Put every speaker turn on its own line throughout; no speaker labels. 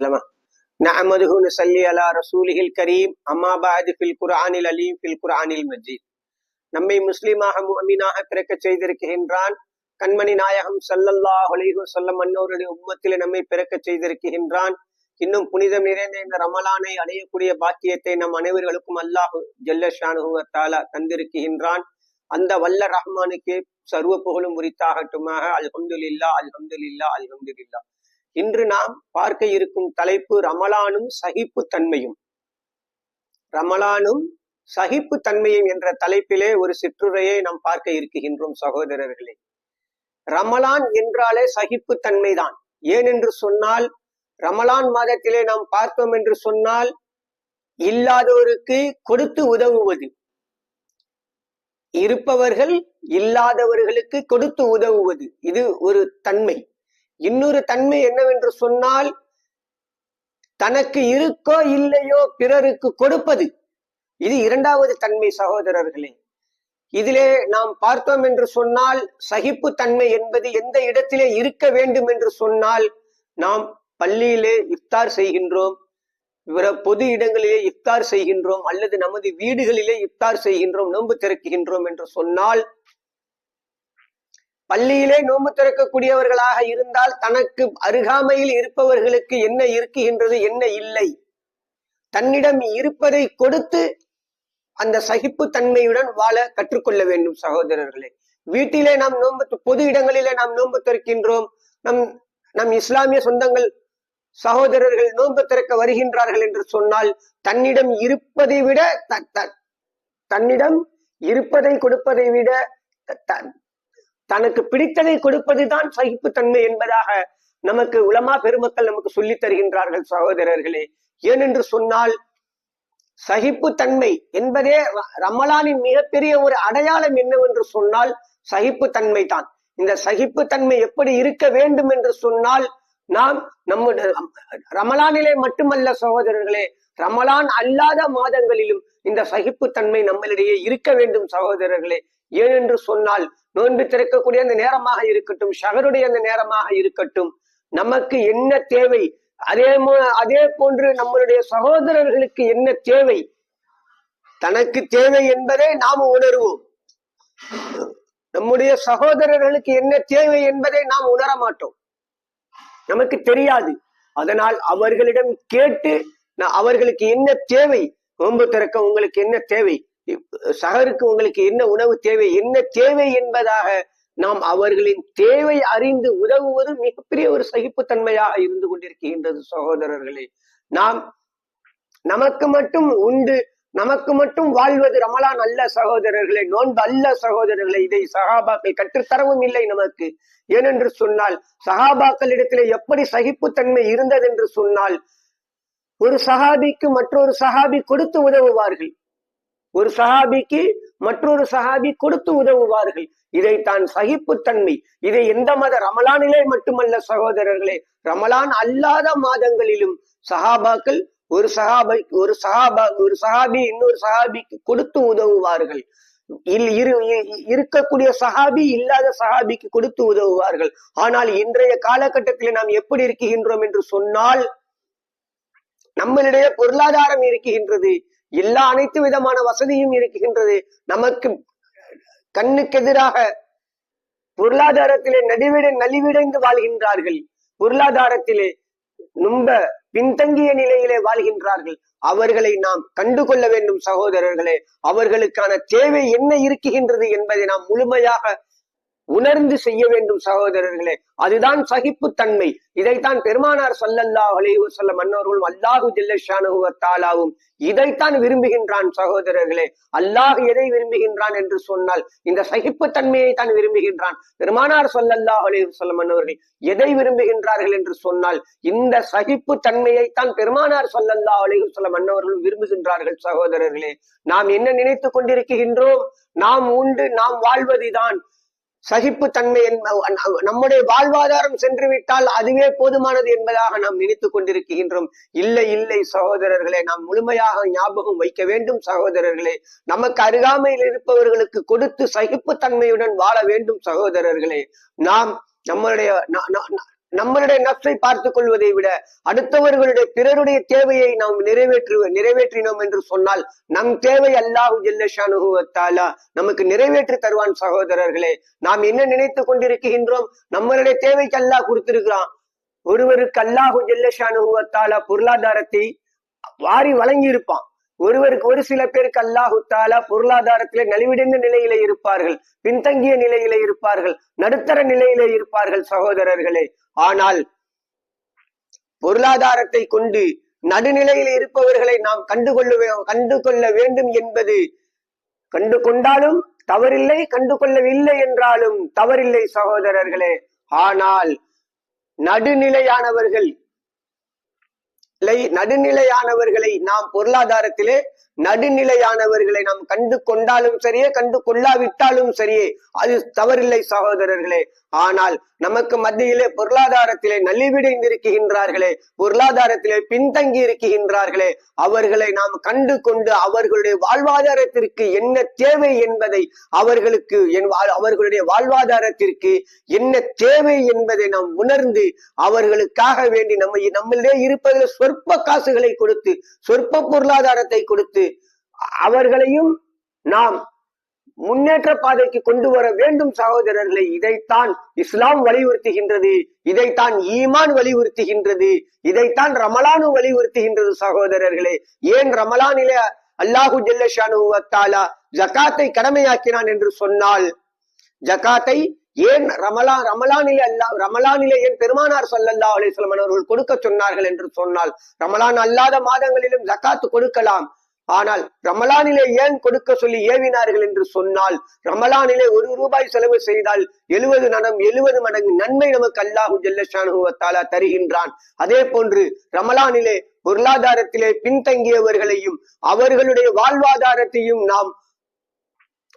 لما نعمده نصلي على رسوله الكريم أما بعد في القرآن العليم في القرآن المجيد நம்மை முஸ்லிமாக முஅமினாக பிறக்க செய்திருக்கின்றான் கண்மணி நாயகம் ஸல்லல்லாஹு அலைஹி வஸல்லம் அன்னோருடைய உம்மத்திலே நம்மை பிறக்க செய்திருக்கின்றான் இன்னும் புனிதம் நிறைந்த இந்த ரமலானை அடையக்கூடிய பாக்கியத்தை நம் அனைவர்களுக்கும் அல்லாஹு ஜல்லஷானுவ தாலா தந்திருக்கின்றான் அந்த வல்ல ரஹ்மானுக்கு சர்வ புகழும் உரித்தாகட்டுமாக அல்ஹம்துலில்லா அல்ஹம்துலில்லா அல்ஹம்துலில்லா இன்று நாம் பார்க்க இருக்கும் தலைப்பு ரமலானும் சகிப்பு தன்மையும் ரமலானும் சகிப்பு தன்மையும் என்ற தலைப்பிலே ஒரு சிற்றுரையை நாம் பார்க்க இருக்கின்றோம் சகோதரர்களே. ரமலான் என்றாலே சகிப்பு தன்மைதான் ஏனென்று சொன்னால் ரமலான் மாதத்திலே நாம் பார்த்தோம் என்று சொன்னால் இல்லாதோருக்கு கொடுத்து உதவுவது. இருப்பவர்கள் இல்லாதவர்களுக்கு கொடுத்து உதவுவது. இது ஒரு தன்மை. இன்னொரு தன்மை என்னவென்று சொன்னால் தனக்கு இருக்கோ இல்லையோ பிறருக்கு கொடுப்பது. இது இரண்டாவது தன்மை சகோதரர்களே. இதிலே நாம் பார்த்தோம் என்று சொன்னால் சகிப்பு தன்மை என்பது எந்த இடத்திலே இருக்க வேண்டும் என்று சொன்னால் நாம் பள்ளியிலே இஃப்தார் செய்கின்றோம் பிற பொது இடங்களிலே இஃப்தார் செய்கின்றோம் அல்லது நமது வீடுகளிலே இஃப்தார் செய்கின்றோம் நோன்பு திறக்குகின்றோம் என்று சொன்னால் பள்ளியிலே நோன்பு திறக்கக்கூடியவர்களாக இருந்தால் தனக்கு அருகாமையில் இருப்பவர்களுக்கு என்ன இருக்குகின்றது என்ன இல்லை? தன்னிடம் இருப்பதை கொடுத்து அந்த சகிப்பு தன்மையுடன் வாழ கற்றுக்கொள்ள வேண்டும் சகோதரர்களே. வீட்டிலே நாம் நோன்பு பொது இடங்களிலே நாம் நோன்பு திறக்கின்றோம். நம் நம் இஸ்லாமிய சொந்தங்கள் சகோதரர்கள் நோன்பு திறக்க வருகின்றார்கள் என்று சொன்னால் தன்னிடம் இருப்பதை விட தன்னிடம் இருப்பதை கொடுப்பதை விட தனக்கு பிடித்ததை கொடுப்பதுதான் சகிப்புத்தன்மை என்பதாக நமக்கு உலமா பெருமக்கள் நமக்கு சொல்லி தருகின்றார்கள் சகோதரர்களே. ஏனென்று சொன்னால் சகிப்புத்தன்மை என்பதே ரமலானின் மிகப்பெரிய ஒரு அடையாளம் என்னவென்று சொன்னால் சகிப்புத்தன்மை தான் இந்த சகிப்புத்தன்மை எப்படி இருக்க வேண்டும் என்று சொன்னால் நாம் நம்முடைய ரமலானிலே மட்டுமல்ல சகோதரர்களே ரமலான் அல்லாத மாதங்களிலும் இந்த சகிப்புத்தன்மை நம்மளிடையே இருக்க வேண்டும் சகோதரர்களே. ஏனென்று சொன்னால் நோன்பு திறக்கக்கூடிய அந்த நேரமாக இருக்கட்டும் ஷகருடைய அந்த நேரமாக இருக்கட்டும் நமக்கு என்ன தேவை? அதே அதே போன்று நம்மளுடைய சகோதரர்களுக்கு என்ன தேவை? தனக்கு தேவை என்பதை நாம் உணர்வோம். நம்முடைய சகோதரர்களுக்கு என்ன தேவை என்பதை நாம் உணர மாட்டோம் நமக்கு தெரியாது. அதனால் அவர்களிடம் கேட்டு அவர்களுக்கு என்ன தேவை? நோன்பு திறக்க உங்களுக்கு என்ன தேவை? சகருக்கு உங்களுக்கு என்ன உணவு தேவை? என்ன தேவை என்பதாக நாம் அவர்களின் தேவை அறிந்து உதவுவது மிகப்பெரிய ஒரு சகிப்புத்தன்மையாக இருந்து கொண்டிருக்கின்றது சகோதரர்களே. நாம் நமக்கு மட்டும் உண்டு நமக்கு மட்டும் வாழ்வது ரமலான் அல்ல சகோதரர்களை நோன்பு அல்ல சகோதரர்களை இதை சகாபாக்கள் கற்றுத்தரவும் இல்லை நமக்கு. ஏனென்று சொன்னால் சகாபாக்களிடத்திலே எப்படி சகிப்புத்தன்மை இருந்தது என்று சொன்னால் ஒரு சகாபிக்கு மற்றொரு சகாபி கொடுத்து உதவுவார்கள். ஒரு சஹாபிக்கு மற்றொரு சஹாபி கொடுத்து உதவுவார்கள். இதைத்தான் சகிப்புத்தன்மை. இதை எந்த மத ரமலானிலே மட்டுமல்ல சகோதரர்களே ரமலான் அல்லாத மாதங்களிலும் சஹாபாக்கள் ஒரு சஹாபை ஒரு சஹாபா ஒரு சஹாபி இன்னொரு சஹாபிக்கு கொடுத்து உதவுவார்கள். இரு இருக்கக்கூடிய சஹாபி இல்லாத சஹாபிக்கு கொடுத்து உதவுவார்கள். ஆனால் இன்றைய காலகட்டத்தில் நாம் எப்படி இருக்கின்றோம் என்று சொன்னால் நம்மளிடையே பொருளாதாரம் இருக்கின்றது. எல்லா அனைத்து விதமான வசதியும் இருக்கின்றது. நமக்கு கண்ணுக்கு எதிராக பொருளாதாரத்திலே நடிவிட நலிவிடைந்து வாழ்கின்றார்கள். பொருளாதாரத்திலே ரொம்ப பின்தங்கிய நிலையிலே வாழ்கின்றார்கள். அவர்களை நாம் கண்டுகொள்ள வேண்டும் சகோதரர்களே. அவர்களுக்கான தேவை என்ன இருக்குகின்றது என்பதை நாம் முழுமையாக உணர்ந்து செய்ய வேண்டும் சகோதரர்களே. அதுதான் சகிப்புத்தன்மை. இதைத்தான் பெருமானார் சல்லல்லா அலைவு சொல்ல மன்னர்களும் அல்லாஹு ஜில்லஷானுவத்தாலாவும் இதைத்தான் விரும்புகின்றான் சகோதரர்களே. அல்லாஹ் எதை விரும்புகின்றான் என்று சொன்னால் இந்த சகிப்புத்தன்மையை தான் விரும்புகின்றான். பெருமானார் சொல்லல்லா அலைவு சொல்ல மன்னவர்கள் எதை விரும்புகின்றார்கள் என்று சொன்னால் இந்த சகிப்பு தன்மையை தான் பெருமானார் சொல்லல்லா அலைவு சொல்ல மன்னவர்களும் விரும்புகின்றார்கள் சகோதரர்களே. நாம் என்ன நினைத்துக் கொண்டிருக்கின்றோம்? நாம் உண்டு நாம் வாழ்வதுதான். சகிப்பு தன்மை நம்முடைய வாழ்வாதாரம் சென்று விட்டால் அதுவே போதுமானது என்பதாக நாம் நினைத்துக் கொண்டிருக்கின்றோம். இல்லை இல்லை சகோதரர்களே நாம் முழுமையாக ஞாபகம் வைக்க வேண்டும் சகோதரர்களே. நமக்கு அருகாமையில் இருப்பவர்களுக்கு கொடுத்து சகிப்பு தன்மையுடன் வாழ வேண்டும் சகோதரர்களே. நாம் நம்மளுடைய நம்மளுடைய நப்சை பார்த்துக் கொள்வதை விட அடுத்தவர்களுடைய பிறருடைய தேவையை நாம் நிறைவேற்று நிறைவேற்றினோம் என்று சொன்னால் நம் தேவை அல்லாஹு ஜெல்லஷானுகுவத்தாலா நமக்கு நிறைவேற்றி தருவான் சகோதரர்களே. நாம் என்ன நினைத்து கொண்டிருக்கின்றோம்? நம்மளுடைய தேவைக்கு அல்லாஹ் கொடுத்திருக்கிறான். ஒருவருக்கு அல்லாஹு ஜெல்லஷானுகுவத்தாலா பொருளாதாரத்தை வாரி வழங்கி இருப்பான் ஒருவருக்கு ஒரு சில பேருக்கு அல்லாஹு தாலா பொருளாதாரத்திலே நலிவிடைந்த நிலையில இருப்பார்கள் பின்தங்கிய நிலையில இருப்பார்கள் நடுத்தர நிலையில இருப்பார்கள் சகோதரர்களே. ஆனால் பொருளாதாரத்தை கொண்டு நடுநிலையில் இருப்பவர்களை நாம் கண்டுகொள்ள கண்டு கொள்ள வேண்டும் என்பது கண்டு கொண்டாலும் தவறில்லை கண்டு கொள்ளவில்லை என்றாலும் தவறில்லை சகோதரர்களே. ஆனால் நடுநிலையானவர்கள் நடுநிலையானவர்களை நாம் பொருளாதாரத்திலே நடுநிலையானவர்களை நாம் கண்டு கொண்டாலும் சரியே கண்டு கொள்ளாவிட்டாலும் சரியே அது தவறில்லை சகோதரர்களே. ஆனால் நமக்கு மத்தியிலே பொருளாதாரத்திலே நலிவிடைந்திருக்கின்றார்களே பொருளாதாரத்திலே பின்தங்கி இருக்கின்றார்களே அவர்களை நாம் கண்டு கொண்டு அவர்களுடைய வாழ்வாதாரத்திற்கு என்ன தேவை என்பதை அவர்களுக்கு அவர்களுடைய வாழ்வாதாரத்திற்கு என்ன தேவை என்பதை நாம் உணர்ந்து அவர்களுக்காக வேண்டி நம்ம நம்மளே இருப்பதில் சொற்ப காசுகளை கொடுத்து சொற்ப பொருளாதாரத்தை கொடுத்து அவர்களையும் நாம் முன்னேற்ற பாதைக்கு கொண்டு வர வேண்டும் சகோதரர்களை இதைத்தான் இஸ்லாம் வலியுறுத்துகின்றது இதைத்தான் ஈமான் வலியுறுத்துகின்றது இதைத்தான் ரமலானு வலியுறுத்துகின்றது சகோதரர்களே. ஏன் ரமலானிலே அல்லாஹு ஜெல்லஷானு ஜக்காத்தை கடமையாக்கினான் என்று சொன்னால் ஜக்காத்தை ஏன் ரமலா ரமலானிலே அல்லா ரமலானிலே ஏன் பெருமானார் சல்லல்லா அலிஸ்லாம் அவர்கள் கொடுக்க சொன்னார்கள் என்று சொன்னால் ரமலான் அல்லாத மாதங்களிலும் ஜக்காத்து கொடுக்கலாம் ஆனால் ரமலானிலே ஏன் கொடுக்க சொல்லி ஏவினார்கள் என்று சொன்னால் ரமலானிலே ஒரு ரூபாய் செலவு செய்தால் எழுபது நடம் எழுபது மடங்கு நன்மை நமக்கு அல்லாஹு ஜல்லஷானுவத்தாலா தருகின்றான். அதே போன்று ரமலானிலே பொருளாதாரத்திலே பின்தங்கியவர்களையும் அவர்களுடைய வாழ்வாதாரத்தையும் நாம்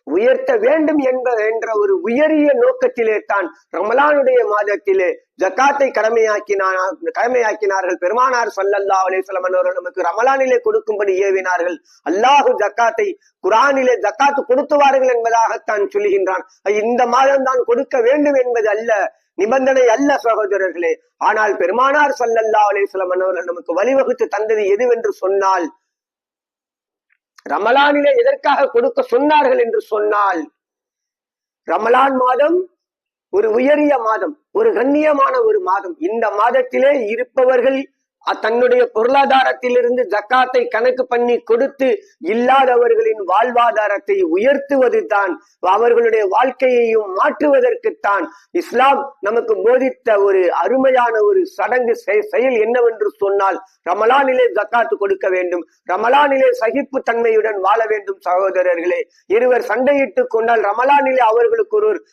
உயர்த்த வேண்டும் என்ப என்ற ஒரு உயரிய நோக்கத்திலே தான் ரமலானுடைய மாதத்திலே ஜக்காத்தை கடமையாக்கினார் கடமையாக்கினார்கள். பெருமானார் சல்லல்லா அலிஸ்லாம் அவர்கள் நமக்கு ரமலானிலே கொடுக்கும்படி ஏவினார்கள். அல்லாஹு ஜக்காத்தை குரானிலே ஜக்காத்து கொடுத்துவார்கள் என்பதாகத்தான் சொல்லுகின்றான். இந்த மாதம் தான் கொடுக்க வேண்டும் என்பது அல்ல நிபந்தனை அல்ல சகோதரர்களே. ஆனால் பெருமானார் சல்லல்லா அலிஸ்லாம் அவர்கள் நமக்கு வழிவகுத்து தந்தது எதுவென்று சொன்னால் ரமலானிலே எதற்காக கொடுக்க சொன்னார்கள் என்று சொன்னால் ரமலான் மாதம் ஒரு உயரிய மாதம் ஒரு கண்ணியமான ஒரு மாதம். இந்த மாதத்திலே இருப்பவர்கள் தன்னுடைய பொருளாதாரத்திலிருந்து ஜக்காத்தை கணக்கு பண்ணி கொடுத்து இல்லாதவர்களின் வாழ்வாதாரத்தை உயர்த்துவது தான் அவர்களுடைய வாழ்க்கையையும் மாற்றுவதற்குத்தான். இஸ்லாம் நமக்கு போதித்த ஒரு அருமையான ஒரு சடங்கு செயல் என்னவென்று சொன்னால் ரமலானிலே ஜக்காத்து கொடுக்க வேண்டும். ரமலானிலே சகிப்பு தன்மையுடன் வாழ வேண்டும் சகோதரர்களே. இருவர் சண்டையிட்டுக் கொண்டால் ரமலானிலே அவர்களுக்கு ஒரு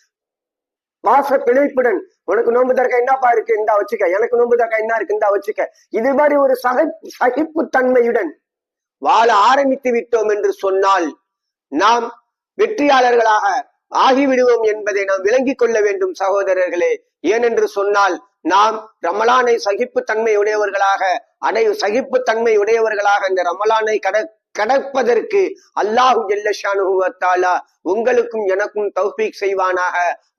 மாச பிழைப்புடன் உனக்கு நோன்பு தர்க்க என்னப்பா இருக்கு? இந்தா வச்சுக்க. எனக்கு நோன்பு தர்க்க என்ன இருக்கு? இந்தா வச்சுக்க. இது மாதிரி ஒரு சக சகிப்பு தன்மையுடன் வாழ ஆரம்பித்து விட்டோம் என்று சொன்னால் நாம் வெற்றியாளர்களாக ஆகிவிடுவோம் என்பதை நாம் விளங்கிக் கொள்ள வேண்டும் சகோதரர்களே. ஏனென்று சொன்னால் நாம் ரமலானை சகிப்பு தன்மை உடையவர்களாக அடை சகிப்பு தன்மை உடையவர்களாக இந்த ரமலானை கட கடப்பதற்கு அல்லாஹு ஜெல்லஷானுவத்தாலா உங்களுக்கும் எனக்கும் தௌஃபீக் செய்வானாக.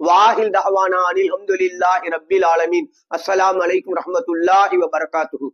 வாஹில் தஹவானா அனில் ஹம்துலில்லாஹி ரப்பில் ஆலமீன். அஸ்ஸலாம் அலைக்கும் ரஹமத்துல்லாஹி வபரகாத்துஹு